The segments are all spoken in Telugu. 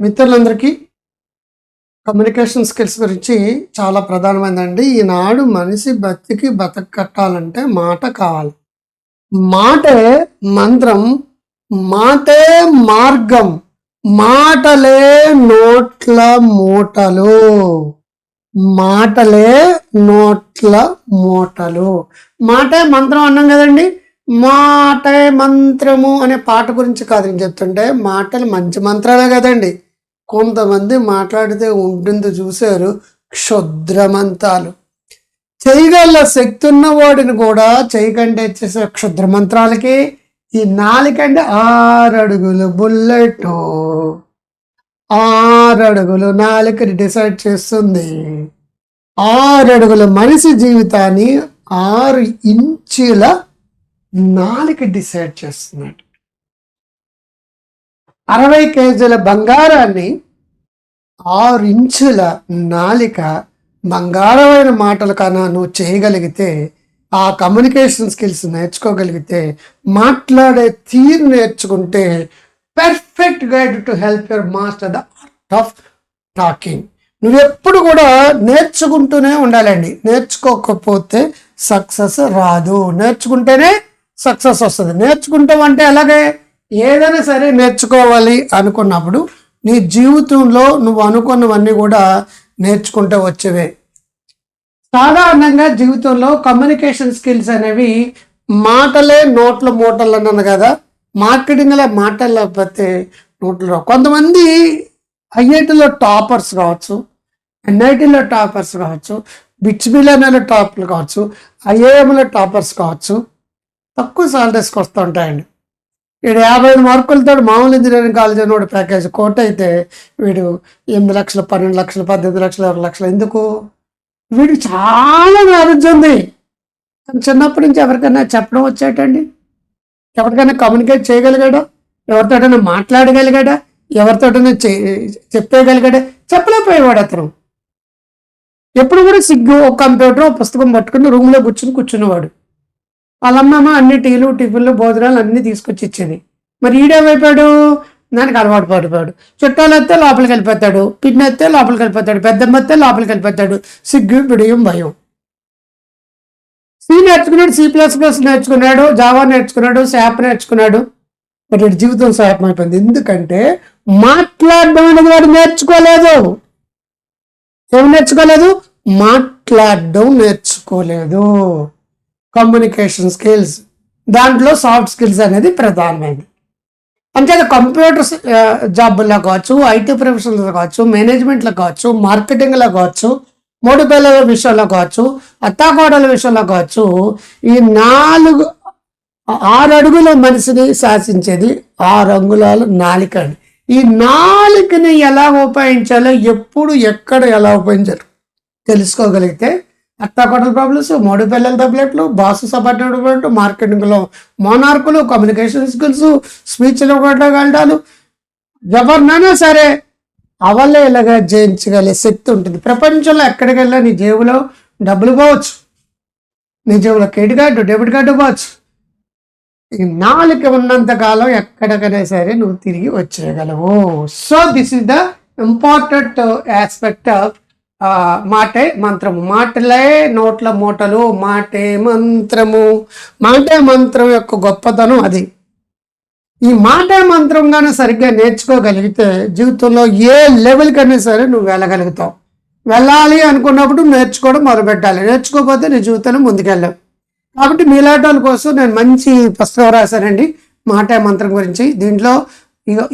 మిత్రులందరికీ కమ్యూనికేషన్ స్కిల్స్ గురించి చాలా ప్రధానమైనదండి ఈనాడు మనిషి బతికి బతకట్టాలంటే మాట కావాలి. మాటే మంత్రం మాటే మార్గం మాటలే నోట్ల మూటలు మాటలే నోట్ల మూటలు. మాటే మంత్రం అన్నాం కదండి. మాటే మంత్రము అనే పాట గురించి కాదు నేను చెప్తుంటే మాటలు మంచి మంత్రాలే కదండి. కొంతమంది మాట్లాడితే ఉంటుంది చూశారు. క్షుద్రమంతాలు చేయగల శక్తి ఉన్నవాడిని కూడా చేయకంటే చేసే క్షుద్రమంత్రాలకి ఈ నాలుకంటే ఆరడుగులు బుల్లెట్. ఆరు అడుగులు నాలుకని డిసైడ్ చేస్తుంది. ఆరు అడుగుల మనిషి జీవితాన్ని ఆరు ఇంచుల నాలుక డిసైడ్ చేస్తున్నాడు. అరవై కేజీల బంగారాన్ని ఆరు ఇంచుల నాలిక బంగారమైన మాటలు కన్నా నువ్వు చేయగలిగితే ఆ కమ్యూనికేషన్ స్కిల్స్ నేర్చుకోగలిగితే మాట్లాడే తీరు నేర్చుకుంటే perfect guide to help your master the art of talking నువ్వు ఎప్పుడు కూడా నేర్చుకుంటూనే ఉండాలండి. నేర్చుకోకపోతే సక్సెస్ రాదు. నేర్చుకుంటేనే సక్సెస్ వస్తుంది. నేర్చుకుంటాం అంటే అలాగే ఏదైనా సరే నేర్చుకోవాలి అనుకున్నప్పుడు నీ జీవితంలో నువ్వు అనుకున్నవన్నీ కూడా నేర్చుకుంటూ వచ్చేవే. సాధారణంగా జీవితంలో కమ్యూనికేషన్ స్కిల్స్ అనేవి మాటలే నోట్ల మూటలు అన్నాను కదా. మార్కెటింగ్లో మాటలు లేకపోతే నోట్లు కొంతమంది ఐఐటిలో టాపర్స్ కావచ్చు ఎన్ఐటీలో టాపర్స్ కావచ్చు బిట్స్ టాపర్లు కావచ్చు ఐఏఎంలో టాపర్స్ కావచ్చు తక్కువ సాలరీస్కి వస్తూ ఉంటాయండి. వీడు యాభై ఐదు మార్కులతో మామూలు ఇంజనీరింగ్ కాలేజ్ అని ప్యాకేజ్. కోట్ అయితే వీడు ఎనిమిది లక్షలు పన్నెండు లక్షలు పద్దెనిమిది లక్షలు ఇరవై లక్షలు. ఎందుకు? వీడికి చాలా నాలెడ్జ్ ఉంది. చిన్నప్పటి నుంచి ఎవరికైనా చెప్పడం వచ్చేటండి. ఎవరికైనా కమ్యూనికేట్ చేయగలిగాడా? ఎవరితోటైనా మాట్లాడగలిగాడా? ఎవరితోటైనా చే- చెప్పేయగలిగాడా? చెప్పలేకపోయేవాడు అతను. ఎప్పుడు కూడా సిగ్గు ఒక కంప్యూటర్ ఒక పుస్తకం పట్టుకుని రూమ్లో కూర్చుని కూర్చునేవాడు. వాళ్ళమ్మమ్మ అన్ని టీలు టిఫిన్లు భోజనాలు అన్నీ తీసుకొచ్చి ఇచ్చేది. మరి ఈడేమైపోయాడు దానికి అలవాటు పడిపోయాడు. చుట్టాలు వస్తే లోపలికి వెళ్ళిపోతాడు. పిన్ని వస్తే లోపలికి వెళ్ళిపోతాడు. పెద్దమ్మ వస్తే లోపలికి వెళ్ళిపోతాడు. సిగ్గు బిడియం భయం. సి నేర్చుకున్నాడు సి ప్లస్ ప్లస్ నేర్చుకున్నాడు జావా నేర్చుకున్నాడు శాప్ నేర్చుకున్నాడు. బట్ వాడి జీవితం శాపం అయిపోయింది. ఎందుకంటే మాట్లాడడం అనేది వాడు నేర్చుకోలేదు. ఏం నేర్చుకోలేదు? మాట్లాడడం నేర్చుకోలేదు. కమ్యూనికేషన్ స్కిల్స్ దాంట్లో సాఫ్ట్ స్కిల్స్ అనేది ప్రధానమైనది. అంటే కంప్యూటర్ జాబుల్లో కావచ్చు ఐటీ ప్రొఫెషన్లో కావచ్చు మేనేజ్మెంట్లో కావచ్చు మార్కెటింగ్లో కావచ్చు మూడు పిల్లల విషయంలో కావచ్చు అత్తాకోడల విషయంలో కావచ్చు ఈ నాలుగు ఆరు అడుగుల మనిషిని శాసించేది ఆరు అంగుళాలు నాలిక అండి. ఈ నాలుకని ఎలా ఉపయోగించాలో ఎప్పుడు ఎక్కడ ఎలా ఉపయోగించాలి తెలుసుకోగలిగితే అత్తాకోటల ప్రాబ్లమ్స్ మూడు పిల్లల టాబ్లెట్లు బాసు సబార్డినేట్ మార్కెటింగ్లో మోనార్కులు కమ్యూనికేషన్ స్కిల్స్ స్పీచ్లో కొట్టగలటాలు ఎవరినైనా సరే అవలే ఇలాగా జయించగలిగే శక్తి ఉంటుంది. ప్రపంచంలో ఎక్కడికి వెళ్ళినా నీ జేబులో డబ్బులు పోవచ్చు. నీ జేబులో క్రెడిట్ కార్డు డెబిట్ కార్డు పోవచ్చు. ఈ నాలుగు ఉన్నంత కాలం ఎక్కడికైనా సరే నువ్వు తిరిగి వచ్చేయగలవు. So this is the important aspect of మాటే మంత్రము. మాటలే నోట్ల మూటలు మాటే మంత్రము. మాటే మంత్రం యొక్క గొప్పతనం అది. ఈ మాటే మంత్రం కానీ సరిగ్గా నేర్చుకోగలిగితే జీవితంలో ఏ లెవెల్కైనా సరే నువ్వు వెళ్ళగలుగుతావు. వెళ్ళాలి అనుకున్నప్పుడు నేర్చుకోవడం మొదలుపెట్టాలి. నేర్చుకోకపోతే నీ జీవితంలో ముందుకెళ్ళావు కాబట్టి మీలాంటి వాళ్ళ కోసం నేను మంచి పుస్తకం రాశానండి. మాటే మంత్రం గురించి. దీంట్లో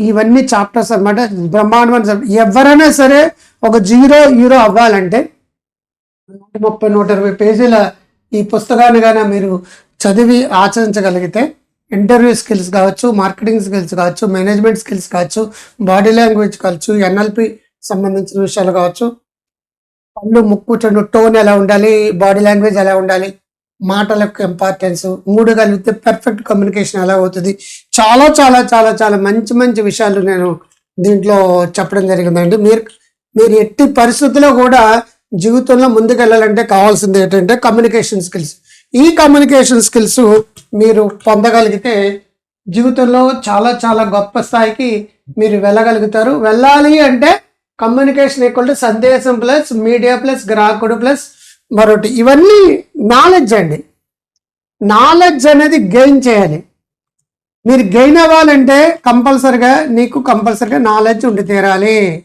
ఇవన్నీ చాప్టర్స్ అన్నమాట. బ్రహ్మాండమైన ఎవరైనా సరే ఒక జీరో హీరో అవ్వాలంటే నూట ముప్పై నూట ఇరవై పేజీల ఈ పుస్తకాన్ని కానీ మీరు చదివి ఆచరించగలిగితే ఇంటర్వ్యూ స్కిల్స్ కావచ్చు మార్కెటింగ్ స్కిల్స్ కావచ్చు మేనేజ్మెంట్ స్కిల్స్ కావచ్చు బాడీ లాంగ్వేజ్ కావచ్చు ఎన్ఎల్పి సంబంధించిన విషయాలు కావచ్చు. పళ్ళు ముక్కు చెండు టోన్ ఎలా ఉండాలి బాడీ లాంగ్వేజ్ ఎలా ఉండాలి మాటల యొక్క ఇంపార్టెన్స్ మూడు కలిపితే పర్ఫెక్ట్ కమ్యూనికేషన్ ఎలా అవుతుంది? చాలా చాలా చాలా చాలా మంచి మంచి విషయాలు నేను దీంట్లో చెప్పడం జరిగిందండి. మీరు మీరు ఎట్టి పరిస్థితుల్లో కూడా జీవితంలో ముందుకెళ్ళాలంటే కావాల్సింది ఏంటంటే కమ్యూనికేషన్ స్కిల్స్ ఈ కమ్యూనికేషన్ స్కిల్స్ మీరు పొందగలిగితే జీవితంలో చాలా చాలా గొప్ప స్థాయికి మీరు వెళ్ళగలుగుతారు. వెళ్ళాలి అంటే కమ్యూనికేషన్ ఈక్వల్ టు సందేశం ప్లస్ మీడియా ప్లస్ గ్రాహకుడు ప్లస్ మరొకటి ఇవన్నీ నాలెడ్జ్ అండి. నాలెడ్జ్ అనేది గెయిన్ చేయాలి. మీరు గెయిన్ అవ్వాలంటే కంపల్సరిగా నీకు కంపల్సరిగా నాలెడ్జ్ ఉండి తీరాలి.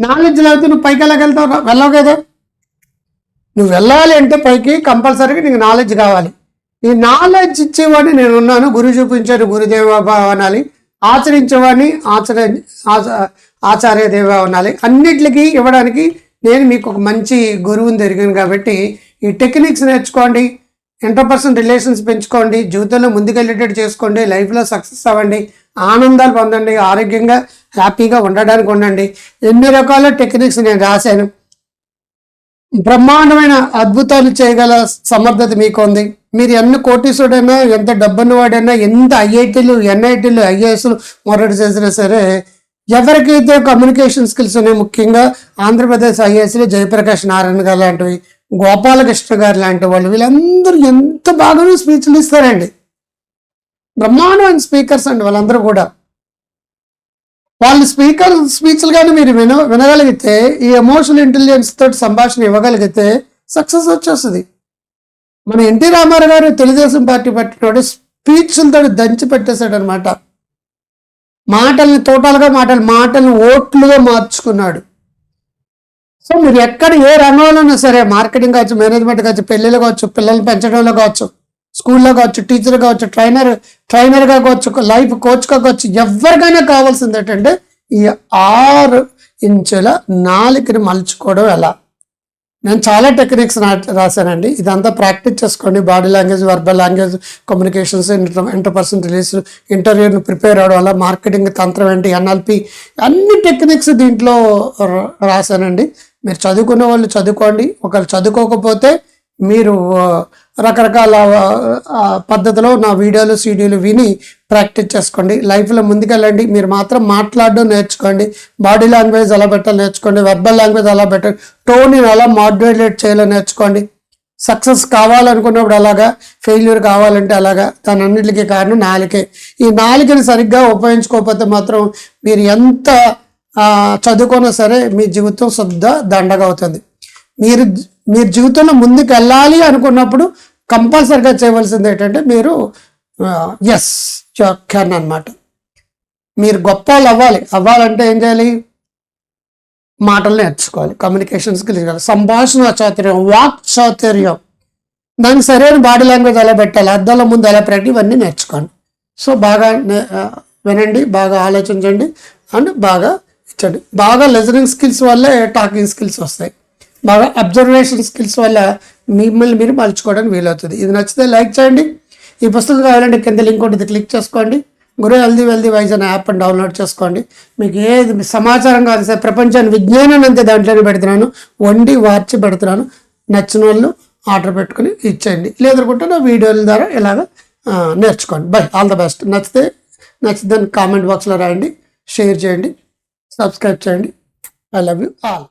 నాలెడ్జ్ లేకపోతే నువ్వు పైకి వెళ్ళగలుగుతావు వెళ్ళవు కదా? నువ్వు వెళ్ళాలి అంటే పైకి కంపల్సరీగా నీకు నాలెడ్జ్ కావాలి. ఈ నాలెడ్జ్ ఇచ్చేవాడిని నేను ఉన్నాను గురు చూపించారు గురుదేవ అనాలి. ఆచరించేవాడిని ఆచర ఆచ- ఆచార్య దేవ అనాలి. అన్నిటికీ ఇవ్వడానికి నేను మీకు ఒక మంచి గురువుని దొరికాను కాబట్టి ఈ టెక్నిక్స్ నేర్చుకోండి ఇంటర్పర్సనల్ రిలేషన్స్ పెంచుకోండి జీవితంలో ముందుకెళ్ళేటట్టు చేసుకోండి లైఫ్లో సక్సెస్ అవ్వండి ఆనందాలు పొందండి ఆరోగ్యంగా హ్యాపీగా ఉండడానికి ఉండండి. ఎన్ని రకాల టెక్నిక్స్ నేను రాశాను. బ్రహ్మాండమైన అద్భుతాలు చేయగల సమర్థత మీకు ఉంది మీరు ఎన్ని కోటీసుడైనా ఎంత డబ్బున్న వాడైనా ఎంత ఐఐటీలు ఎన్ఐటీలు ఐఏఎస్లు మొదటి చేసినా సరే ఎవరికైతే కమ్యూనికేషన్ స్కిల్స్ ఉన్నాయి ముఖ్యంగా ఆంధ్రప్రదేశ్ ఐఏఎస్లో జయప్రకాష్ నారాయణ గారు లాంటివి గోపాలకృష్ణ గారు లాంటి వాళ్ళు వీళ్ళందరూ ఎంత బాగానో స్పీచ్లు ఇస్తారండి. బ్రహ్మాండమైన స్పీకర్స్ అండి వాళ్ళందరూ కూడా. వాళ్ళ స్పీకర్ స్పీచ్లు కానీ మీరు విన వినగలిగితే ఈ ఎమోషనల్ ఇంటెలిజెన్స్ తోటి సంభాషణ ఇవ్వగలిగితే సక్సెస్ వచ్చేస్తుంది. మన ఎన్టీ రామారావు గారు తెలుగుదేశం పార్టీ పట్టినోడు స్పీచ్లతో దంచి పెట్టేశాడు అనమాట మాటల్ని తోటాలుగా మాటలు మాటలను ఓట్లుగా మార్చుకున్నాడు. సో మీరు ఎక్కడ ఏ రంగంలోనూ సరే మార్కెటింగ్ కావచ్చు మేనేజ్మెంట్ కావచ్చు పెళ్ళిళ్ళు కావచ్చు పిల్లల్ని పెంచడంలో కావచ్చు స్కూల్లో కావచ్చు టీచర్ కావచ్చు ట్రైనర్ ట్రైనర్గా కావచ్చు లైఫ్ కోచ్గా కావచ్చు ఎవరికైనా కావాల్సింది ఏంటంటే ఈ ఆరు ఇంచుల నాలుకని మలుచుకోవడం ఎలా? నేను చాలా టెక్నిక్స్ రాశానండి. ఇదంతా ప్రాక్టీస్ చేసుకోండి. Body language verbal language communications inter interperson release ఇంటర్వ్యూని prepare అవడం వల్ల మార్కెటింగ్ తంత్రం ఏంటి ఎన్ఎల్పి అన్ని టెక్నిక్స్ దీంట్లో రాశానండి. మీరు చదువుకునే వాళ్ళు చదువుకోండి. ఒకరు చదువుకోకపోతే మీరు రకరకాల పద్ధతిలో నా వీడియోలు సీడీలు విని ప్రాక్టీస్ చేసుకోండి. లైఫ్లో ముందుకెళ్ళండి. మీరు మాత్రం మాట్లాడడం నేర్చుకోండి. బాడీ లాంగ్వేజ్ ఎలా పెట్టాలో నేర్చుకోండి. వెర్బల్ లాంగ్వేజ్ ఎలా పెట్టాలి టోన్ ఎలా మాడ్యులేట్ చేయాలో నేర్చుకోండి. సక్సెస్ కావాలనుకున్నప్పుడు అలాగా ఫెయిల్యూర్ కావాలంటే అలాగా దాని అన్నిటికీ కారణం నాలుకే. ఈ నాలుకని సరిగ్గా ఉపయోగించుకోకపోతే మాత్రం మీరు ఎంత చదువుకున్నా సరే మీ జీవితం శుద్ధ దండగా అవుతుంది. మీరు మీరు జీవితంలో ముందుకు వెళ్ళాలి అనుకున్నప్పుడు కంపల్సరిగా చేయవలసింది ఏంటంటే మీరు ఎస్ కెన్ అన్నమాట. మీరు గొప్ప వాళ్ళు అవ్వాలి. అవ్వాలంటే ఏం చేయాలి? మాటలు నేర్చుకోవాలి. కమ్యూనికేషన్ స్కిల్స్ కావాలి సంభాషణ చాతుర్యం వాక్ చాతుర్యం. దానికి సరైన బాడీ లాంగ్వేజ్ ఎలా పెట్టాలి? అద్దాల ముందు ఎలా పెట్టి ఇవన్నీ నేర్చుకోండి. సో బాగా వినండి బాగా ఆలోచించండి అండ్ బాగా ఇచ్చండి. బాగా లిజనింగ్ స్కిల్స్ వల్లే టాకింగ్ స్కిల్స్ వస్తాయి. బాగా అబ్జర్వేషన్ స్కిల్స్ వల్ల మిమ్మల్ని మీరు మలుచుకోవడానికి వీలవుతుంది. ఇది నచ్చితే లైక్ చేయండి. ఈ పుస్తకం కావాలంటే కింద లింక్ ఉంటుంది క్లిక్ చేసుకోండి. గురు హెల్దీ వెల్దీ వైజ్ అనే యాప్ డౌన్లోడ్ చేసుకోండి. మీకు ఏది సమాచారం కాదు సార్ ప్రపంచాన్ని విజ్ఞానాన్ని అంతే దాంట్లోనే పెడుతున్నాను. వండి వార్చి పెడుతున్నాను. నచ్చిన వాళ్ళు ఆర్డర్ పెట్టుకుని ఇచ్చేయండి. లేదనుకుంటే నా వీడియోల ద్వారా ఇలాగ నేర్చుకోండి. బై ఆల్ ద బెస్ట్ నచ్చితే నచ్చితే కామెంట్ బాక్స్లో రాయండి. షేర్ చేయండి. సబ్స్క్రైబ్ చేయండి. I love you all